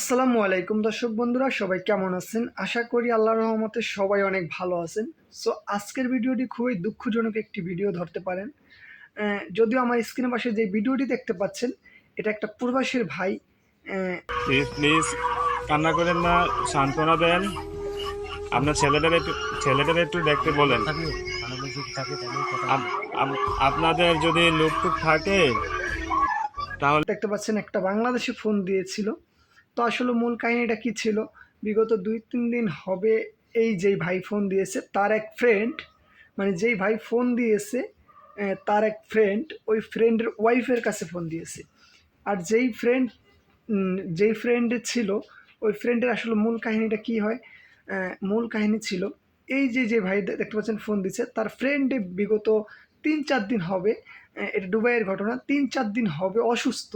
আসসালামু আলাইকুম দর্শক বন্ধুরা সবাই কেমন আছেন? আশা করি আল্লাহর রহমতে সবাই অনেক ভালো আছেন। সো আজকের ভিডিওটি খুবই দুঃখজনক একটি ভিডিও ধরতে পারেন। যদিও আমার স্ক্রিনের পাশে যে ভিডিওটি দেখতে পাচ্ছেন এটা একটা পূর্বাসীর ভাই। প্লিজ কান্না করেন না সান্ত্বনা দেন। আপনার ছেলেদের একটু ছেলেদের একটু দেখতে বলেন। আপ- আপ- আপনাদের যদি লোক টুক থাকে তাহলে দেখতে পাচ্ছেন একটা বাংলাদেশি ফোন দিয়েছিল। তো আসলে মূল কাহিনীটা কি ছিল? বিগত দুই, তিন দিন হবে এই যেই ভাই ফোন দিয়েছে, তার এক ফ্রেন্ড মানে যেই ভাই ফোন দিয়েছে তার এক ফ্রেন্ড ওই ফ্রেন্ডের ওয়াইফের কাছে ফোন দিয়েছে। আর যেই ফ্রেন্ড যেই ফ্রেন্ডে ছিল, ওই ফ্রেন্ডের আসলে মূল কাহিনীটা কি হয়? মূল কাহিনী ছিল, এই যে যে ভাই দেখতে পাচ্ছেন ফোন দিচ্ছে তার ফ্রেন্ডে বিগত তিন, চার দিন হবে এটা দুবাইয়ের ঘটনা, তিন, চার দিন হবে অসুস্থ।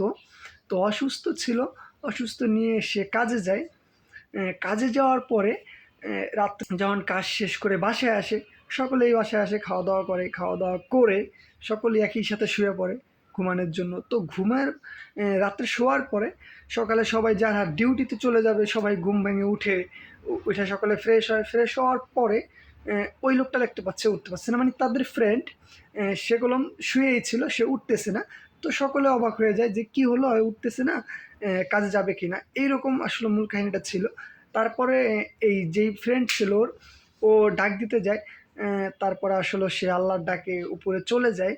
তো অসুস্থ ছিল অসুস্থ নিয়ে সে কাজে যায়। কাজে যাওয়ার পরে রাত যখন কাজ শেষ করে বাসায় আসে, সকলেই বাসায় আসে খাওয়া দাওয়া করে খাওয়া দাওয়া করে, সকলেই একই সাথে শুয়ে পড়ে ঘুমানোর জন্য। তো ঘুমের রাত্রে শোয়ার পরে সকালে সবাই যারা ডিউটিতে চলে যাবে, সবাই ঘুম ভেঙে উঠে উঠে সকালে ফ্রেশ হয়। ফ্রেশ হওয়ার পরে ওই লোকটা দেখতে পাচ্ছে, উঠতে পারছে না। মানে তাদের ফ্রেন্ড সেগুলো শুয়েই ছিল, সে উঠতেছে না। তো সকলে অবাক হয়ে যায় যে কি হলো উঠতেছে না কাজে যাবে কি না এইরকম আসলে মূল কাহিনীটা ছিল। তারপরে এই যেই ফ্রেন্ড ছিল ওর, ও ডাক দিতে যায় তারপরে আসলে সে আল্লাহর ডাকে উপরে চলে যায়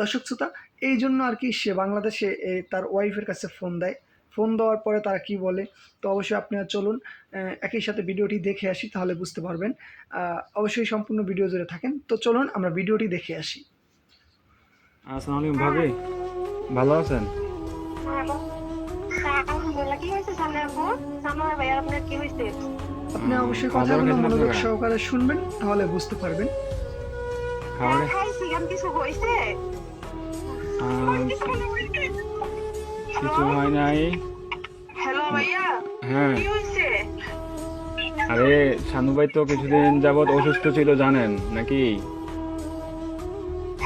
দর্শক শ্রোতা এই জন্য আর কি সে বাংলাদেশে তার ওয়াইফের কাছে ফোন দেয়। ফোন দেওয়ার পরে তারা কি বলে তো অবশ্যই আপনারা চলুন একই সাথে ভিডিওটি দেখে আসি তাহলে বুঝতে পারবেন। অবশ্যই সম্পূর্ণ ভিডিও জুড়ে থাকেন। তো চলুন আমরা ভিডিওটি দেখে আসি। আসসালামু আলাইকুম ভাবি। ভালো আছেন? আপনি অবশ্যই কথাগুলো মনোযোগ সহকারে শুনবেন তাহলে বুঝতে পারবেন। কিছু হয় নাই। হ্যাঁ। আরে শানু ভাই তো কিছুদিন যাবৎ অসুস্থ ছিল জানেন নাকি?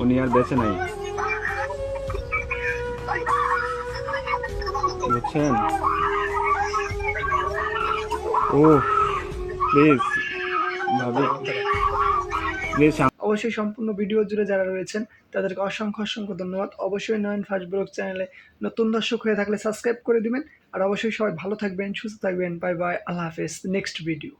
উনি আর বেঁচে নাই। বুঝছেন? ও প্লিজ ভাবি। অবশ্যই সম্পূর্ণ ভিডিও জুড়ে যারা রয়েছেন, তাদেরকে অসংখ্য অসংখ্য ধন্যবাদ। অবশ্যই নয়ন ফার্স্ট ব্লগ চ্যানেলে নতুন দর্শক হয়ে থাকলে সাবস্ক্রাইব করে দিবেন। আর অবশ্যই সবাই ভালো থাকবেন, সুস্থ থাকবেন। বাই বাই আল্লাহ হাফেজ। Next video